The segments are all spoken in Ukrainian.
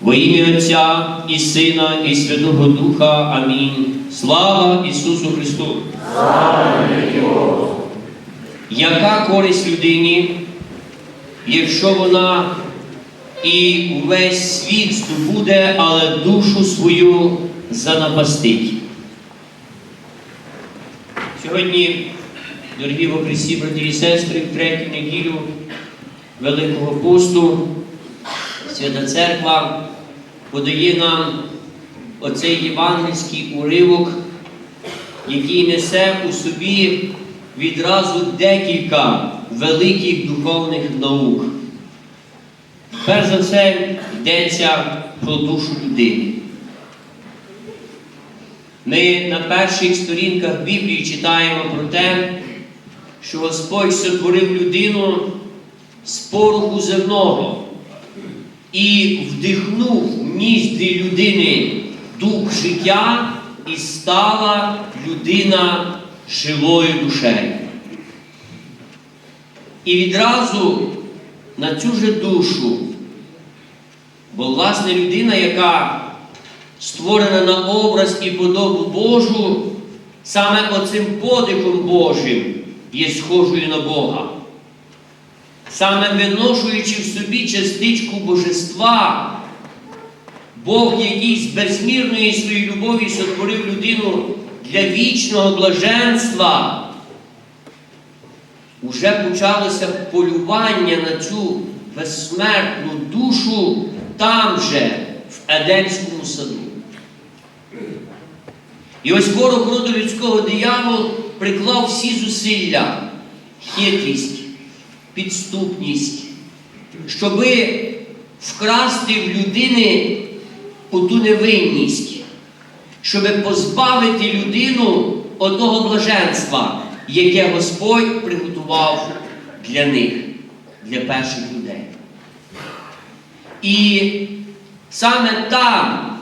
Во ім'я Отця і Сина, і Святого Духа. Амінь. Слава Ісусу Христу! Яка користь людині, якщо вона і увесь світ здобуде, але душу свою занапастить? Сьогодні, дорогі во Христі, браті і сестри, в третю неділю Великого посту Свята Церква подає нам оцей євангельський уривок, який несе у собі відразу декілька великих духовних наук. Перш за все йдеться про душу людини. Ми на перших сторінках Біблії читаємо про те, що Господь сотворив людину з пороху земного і вдихнув в ніздрі людини дух життя, і стала людина живою душею. І відразу на цю же душу, бо власне людина, яка створена на образ і подобу Божу, саме оцим подихом Божим є схожою на Бога. Саме виношуючи в собі частичку божества, Бог, який з безмірної своєї любові сотворив людину для вічного блаженства, уже почалося полювання на цю безсмертну душу там же, в Едемському саду. І ось ворог роду людського диявол приклав всі зусилля, хитрість, підступність, щоби вкрасти в людини оту невинність, щоби позбавити людину одного блаженства, яке Господь приготував для них, для перших людей. І саме там,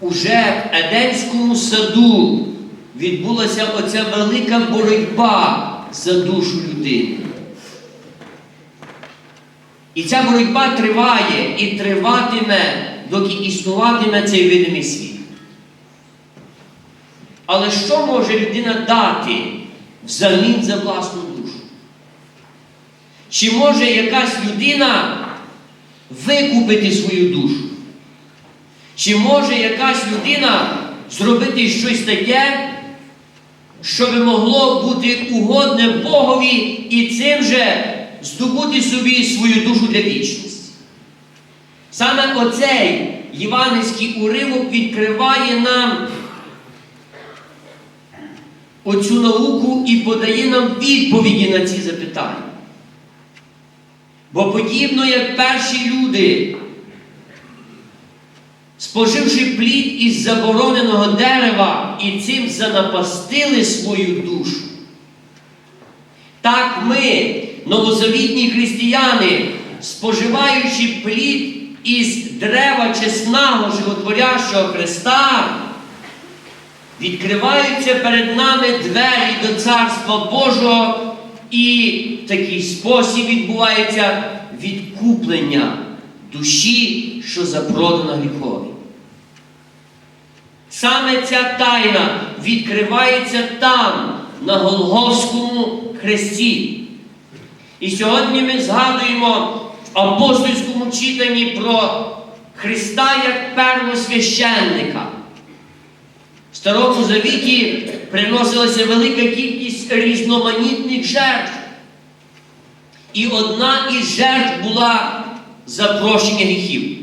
уже в Едемському саду, відбулася оця велика боротьба за душу людини. І ця боротьба триває і триватиме, доки існуватиме цей видимий світ. Але що може людина дати взамін за власну душу? Чи може якась людина викупити свою душу? Чи може якась людина зробити щось таке, що би могло бути угодне Богові і цим же здобути собі свою душу для вічності? Саме оцей євангельський уривок відкриває нам оцю науку і подає нам відповіді на ці запитання. Бо подібно як перші люди, споживши плід із забороненого дерева і цим занапастили свою душу, так ми, новозавітні християни, споживаючи плід із дерева чесного животворящого Христа, відкриваються перед нами двері до Царства Божого, і в такий спосіб відбувається відкуплення душі, що запродана гріхові. Саме ця тайна відкривається там, на Голговському хресті. І сьогодні ми згадуємо в апостольському читанні про Христа як первосвященника. В Старому Завіті приносилася велика кількість різноманітних жертв. І одна із жертв була запрощення гріхів.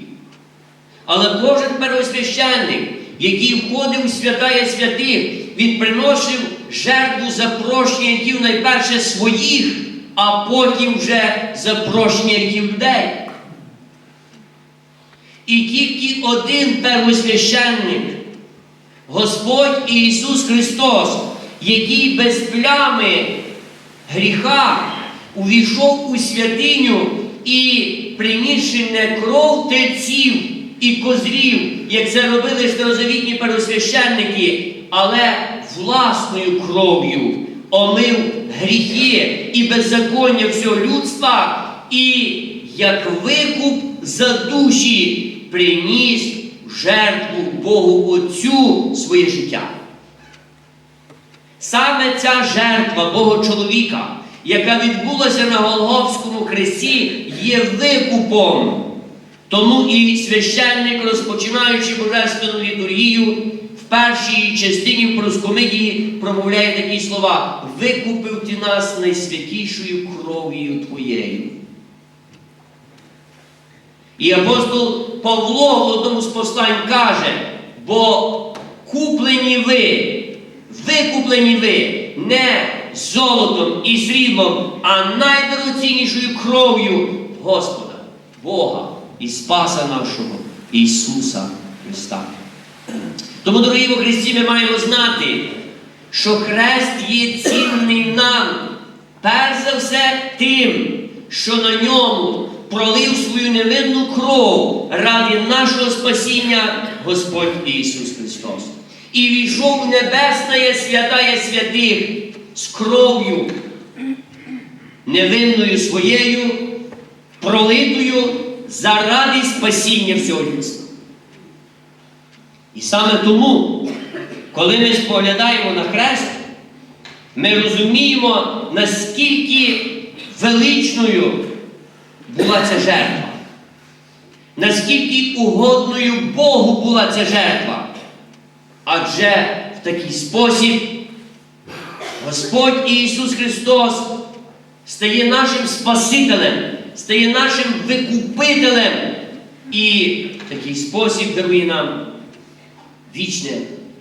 Але кожен первосвященник, який входив у святая святих, він приносив жертву запрощення гріхів найперше своїх, а потім вже запрощення гріхів людей. І тільки один первосвященник, Господь Ісус Христос, який без плями гріха увійшов у святиню і принісши не кров тельців і козрів, як це робили старозавітні первосвященники, але власною кров'ю омив гріхи і беззаконня всього людства, і як викуп за душі приніс жертву Богу Отцю своє життя. Саме ця жертва Бога чоловіка, яка відбулася на Голговському хресті, є викупом. Тому і священник, розпочинаючи божественну літургію, в першій частині в проскомидії промовляє такі слова: Викупив ти нас найсвятішою кров'ю Твоєю. І апостол Павло в одному з послань каже, бо куплені ви, викуплені ви не золотом і сріблом, а найдорогоціннішою кров'ю Господа, Бога і Спаса нашого Ісуса Христа. Тому, дорогі во Христі, ми маємо знати, що хрест є цінний нам, перш за все тим, що на ньому пролив свою невинну кров ради нашого спасіння Господь Ісус Христос. І війшов в небесне святая святих з кров'ю, невинною своєю, пролитою заради спасіння всього людства. І саме тому, коли ми споглядаємо на хрест, ми розуміємо, наскільки величною була ця жертва, наскільки угодною Богу була ця жертва. Адже в такий спосіб Господь Ісус Христос стає нашим Спасителем, стає нашим викупителем і в такий спосіб дарує нам вічне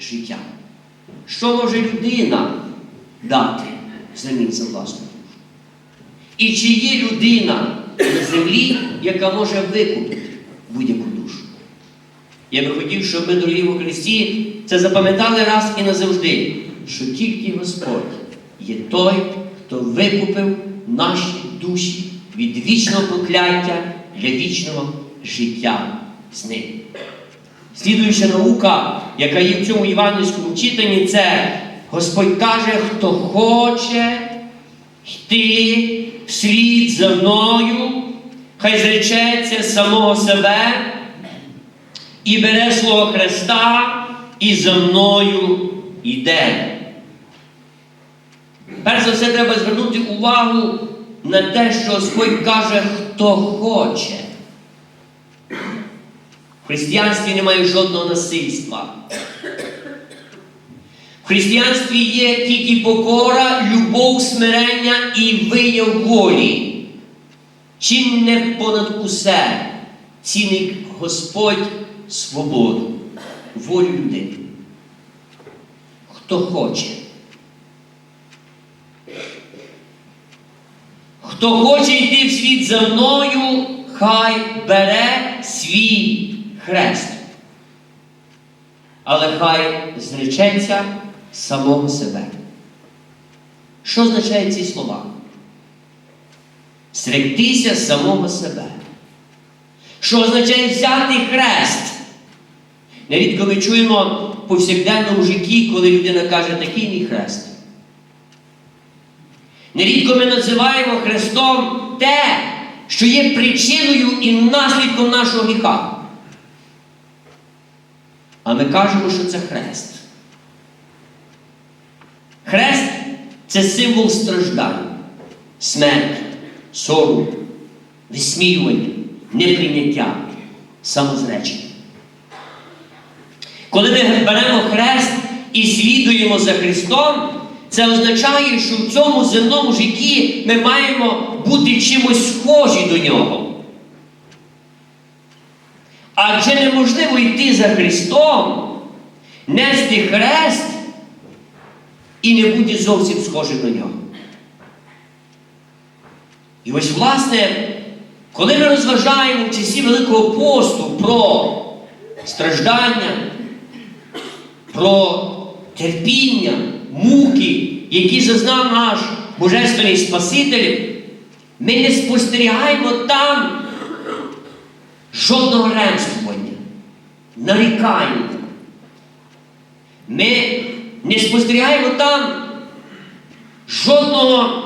життя. Що може людина дати взамін за власну душу? І чи є людина на землі, яка може викупити будь-яку душу? Я би хотів, щоб ми, дорогі у Христі, це запам'ятали раз і назавжди, що тільки Господь є той, хто викупив наші душі від вічного прокляття для вічного життя з ним. Слідуюча наука, яка є в цьому івангельському читанні, це Господь каже, хто хоче йти вслід за мною, хай зречеться самого себе і бере свого Христа і за мною йде. Перш за все, треба звернути увагу на те, що Господь каже, хто хоче. В християнстві немає жодного насильства. В християнстві є тільки покора, любов, смирення і вияв волі. Чим не понад усе цінить Господь свободу, волю людини. Хто хоче. Хто хоче йти в світ за мною, хай бере свій хрест. Але хай зречеться самого себе. Що означають ці слова? Зректися самого себе. Що означає взяти хрест? Нерідко ми чуємо в повсякденному житті, коли людина каже, такий мій хрест. Нерідко ми називаємо Христом те, що є причиною і наслідком нашого гріха. А ми кажемо, що це хрест. Хрест це символ страждань, смерті, сорому, висміювання, неприйняття, самозречення. Коли ми беремо хрест і слідуємо за Христом, це означає, що в цьому земному житті ми маємо бути чимось схожі до нього. Адже неможливо йти за Христом, нести хрест і не бути зовсім схожим до нього. І ось, власне, коли ми розважаємо в часі Великого посту про страждання, про терпіння, муки, які зазнав наш Божественний Спаситель, ми не спостерігаємо там жодного ремствування, нарікання. Ми не спостерігаємо там жодного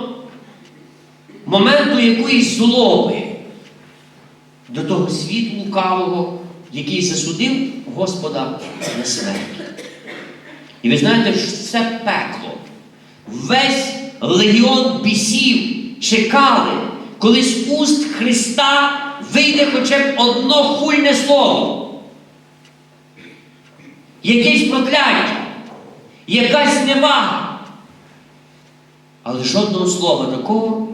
моменту якоїсь злоби. до того світу лукавого, який засудив Господа на смерть. І ви знаєте, що це пекло. Весь легіон бісів чекали, коли з уст Христа вийде хоча б одно хульне слово. Якесь прокляття, якась невага. Але жодного слова такого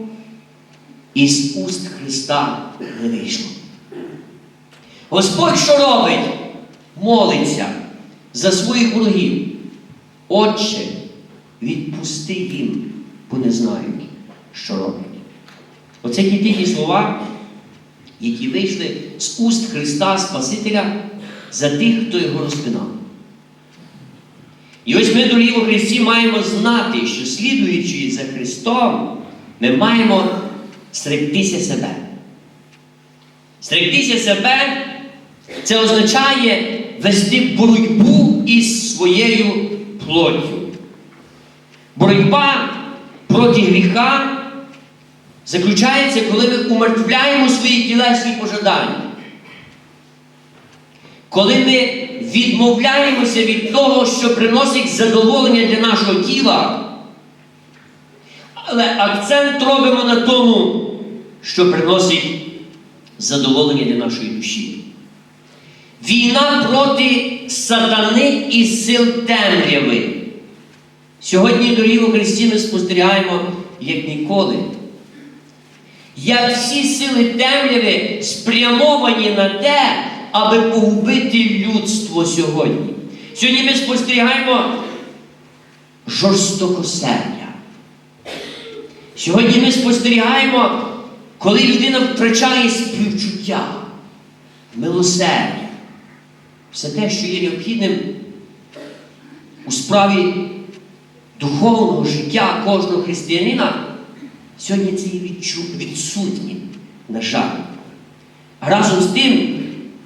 із уст Христа не вийшло. Господь що робить? Молиться за своїх ворогів. Отче, відпусти їм, бо не знають, що роблять. Оце ті слова, які вийшли з уст Христа Спасителя за тих, хто його розпинав. І ось ми, дорогі у Христі, маємо знати, що слідуючи за Христом, ми маємо стректися себе. Стректися себе це означає вести боротьбу із своєю плоттю. Боротьба проти гріха заключається, коли ми умертвляємо свої тілесні пожадання. Коли ми відмовляємося від того, що приносить задоволення для нашого тіла, але акцент робимо на тому, що приносить задоволення для нашої душі. Війна проти сатани і сил темряви. Сьогодні, дорогі у Христі, ми спостерігаємо, як ніколи. Як всі сили темряви спрямовані на те, аби погубити людство сьогодні. Сьогодні ми спостерігаємо жорстокосердя. Сьогодні ми спостерігаємо, коли людина втрачає співчуття, милосердя, все те, що є необхідним у справі духовного життя кожного християнина, сьогодні це відчу- відсутнім, на жаль. Разом з тим,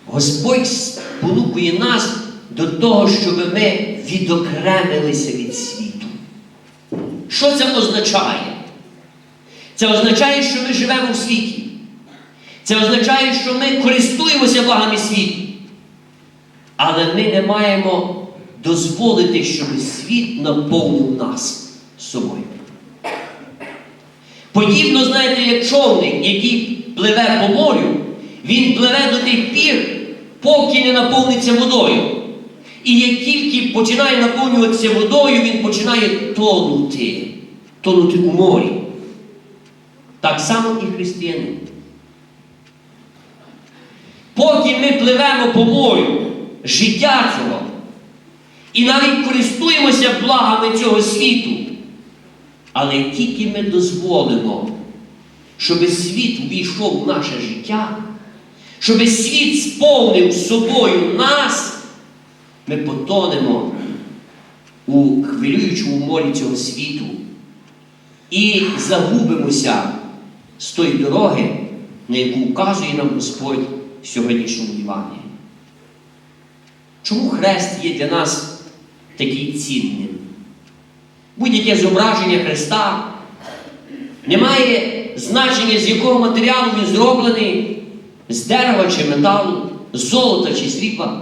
Господь спонукує нас до того, щоб ми відокремилися від світу. Що це означає? Це означає, що ми живемо в світі. Це означає, що ми користуємося благами світу. Але ми не маємо дозволити, щоб світ наповнив нас собою. Подібно, знаєте, як човник, який пливе по морю, він пливе до тих пір, поки не наповниться водою. І як тільки починає наповнюватися водою, він починає тонути, тонути у морі. Так само і християнин. Поки ми пливемо по морю життя цього, і навіть користуємося благами цього світу, але тільки ми дозволимо, щоб світ увійшов в наше життя, щоб світ сповнив собою нас, ми потонемо у хвилюючому морі цього світу і загубимося з тої дороги, на яку вказує нам Господь в сьогоднішньому Івані. Чому хрест є для нас такий цінним? Будь-яке зображення Христа не має значення, з якого матеріалу він зроблений, з дерева чи металу, з золота чи срібла.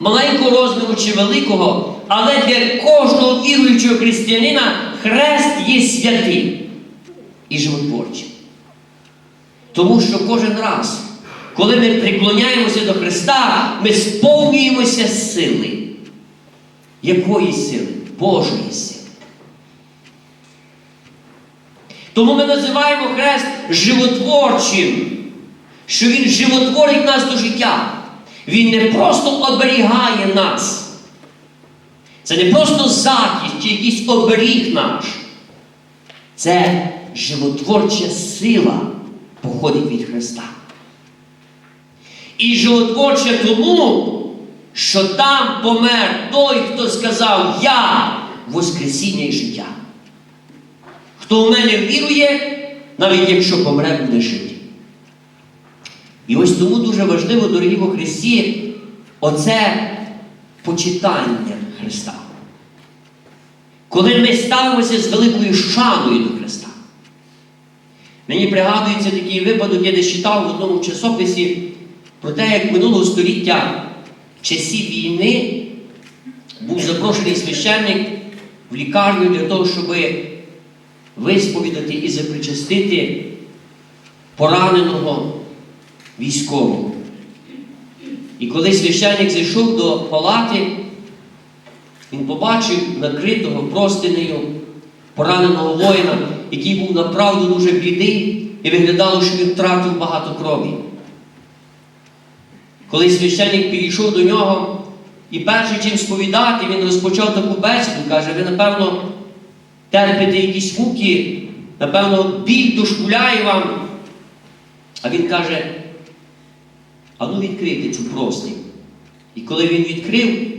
Маленького розміру чи великого, але для кожного віруючого християнина хрест є святим і животворчим. Тому що кожен раз, коли ми приклоняємося до Христа, ми сповнюємося сили. Якої сили? Божої сили. Тому ми називаємо хрест животворчим, що Він животворить нас до життя. Він не просто оберігає нас. Це не просто захист чи якийсь оберіг наш. Це животворча сила походить від Христа. І животворча тому, що там помер той, хто сказав Я Воскресіння і життя. Хто в мене вірує, навіть якщо помре, буде жити. І ось тому дуже важливо, дорогі во Христі, оце почитання Христа. Коли ми ставимося з великою шаною до Христа. Мені пригадується такий випадок, я десь читав в одному часописі про те, як минулого століття в часі війни був запрошений священник в лікарню для того, щоб висповідати і запричастити пораненого військового. І коли священник зайшов до палати, він побачив накритого простинею пораненого воїна, який був направду дуже блідий, і виглядало, що він втратив багато крові. Коли священник підійшов до нього, і перше чим сповідати, він розпочав таку бесіду, каже, ви, напевно, терпите якісь муки, напевно, біль дошкуляє вам. А він каже, а ну відкрийте цю простінь. І коли він відкрив,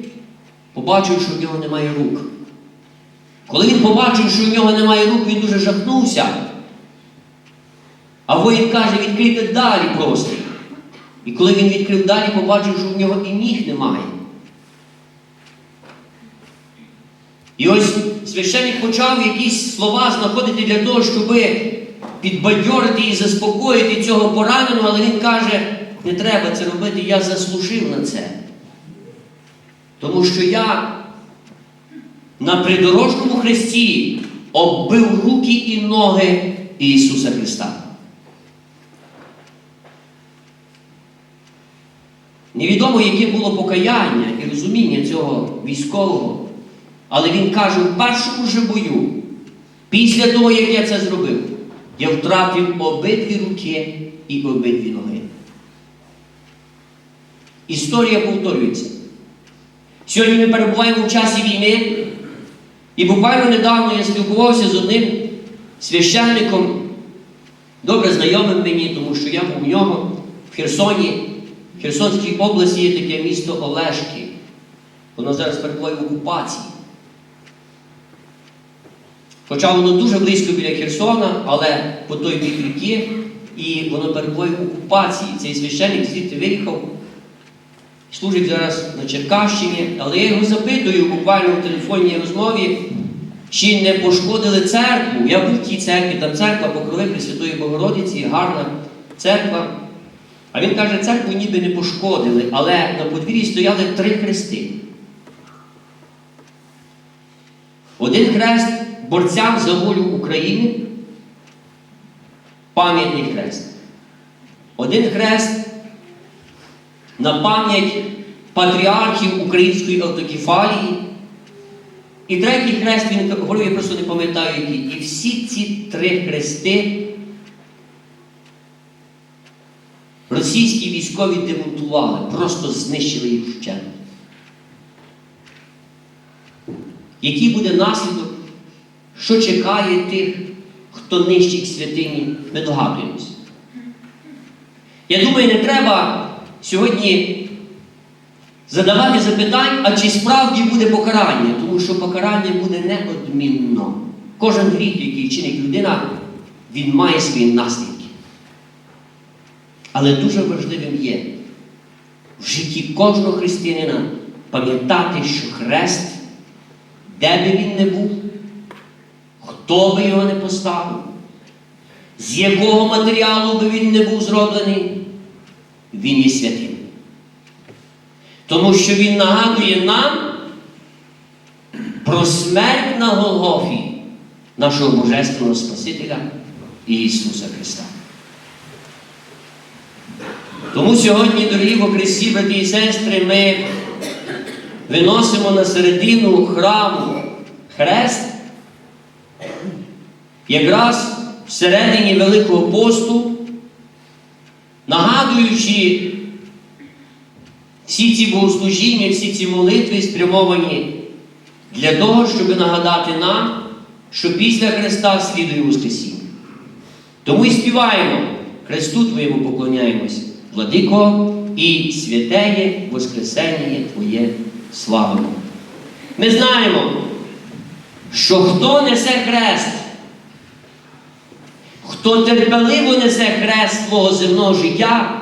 побачив, що в нього немає рук. Коли він побачив, що в нього немає рук, він дуже жахнувся. А воїн каже, відкрийте далі простір. І коли він відкрив далі, побачив, що в нього і ніг немає. І ось священник почав якісь слова знаходити для того, щоб підбадьорити і заспокоїти цього пораненого, але він каже, не треба це робити, я заслужив на це. Тому що я на придорожному хресті оббив руки і ноги Ісуса Христа. Невідомо, яке було покаяння і розуміння цього військового, але він каже, в першому же бою, після того, як я це зробив, я втратив обидві руки і обидві ноги. Історія повторюється. Сьогодні ми перебуваємо в часі війни, і буквально недавно я спілкувався з одним священником, добре знайомим мені, тому що я був у нього в Херсоні. Херсонській області є таке місто Олешки. Воно зараз перебуває в окупації. Хоча воно дуже близько біля Херсона, але по той бік ріки, і воно перебуває в окупації. Цей священник звідти виїхав, служить зараз на Черкащині, але я його запитую буквально в телефонній розмові, чи не пошкодили церкву. Я був в тій церкві, там церква Покрови Пресвятої Богородиці, гарна церква. А він каже, церкву ніби не пошкодили, але на подвір'ї стояли три хрести. Один хрест борцям за волю України, пам'ятний хрест. Один хрест на пам'ять патріархів Української автокефалії. І третій хрест, він говорив, я просто не пам'ятаю який. І всі ці три хрести російські військові демонтували, просто знищили їх вщент. Який буде наслідок, що чекає тих, хто нищить святині, ми догадуємося. Я думаю, не треба сьогодні задавати запитань, а чи справді буде покарання, тому що покарання буде неодмінно. Кожен гріх, який чинить людина, він має свої наслідки. Але дуже важливим є в житті кожного християнина пам'ятати, що хрест, де би він не був, хто би його не поставив, з якого матеріалу би він не був зроблений, він є святим. Тому що він нагадує нам про смерть на Голгофі нашого Божественного Спасителя Ісуса Христа. Тому сьогодні, дорогі во Христі, брати і сестри, ми виносимо на середину храму хрест, якраз всередині Великого посту, нагадуючи всі ці богослужіння, всі ці молитви спрямовані для того, щоб нагадати нам, що після Христа слідує Воскресіння. Тому і співаємо, Христу Твоєму поклоняємось. Владико і святеє Воскресення Твоє славимо. Ми знаємо, що хто несе хрест, хто терпеливо несе хрест свого земного життя,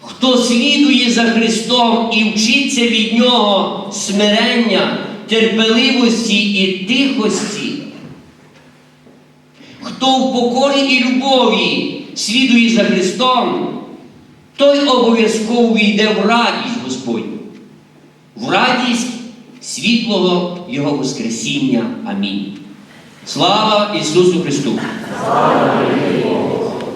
хто слідує за Христом і вчиться від Нього смирення, терпеливості і тихості, хто в покорі і любові слідує за Христом, той обов'язково війде в радість Господню, в радість світлого Його Воскресіння. Амінь. Слава Ісусу Христу! Слава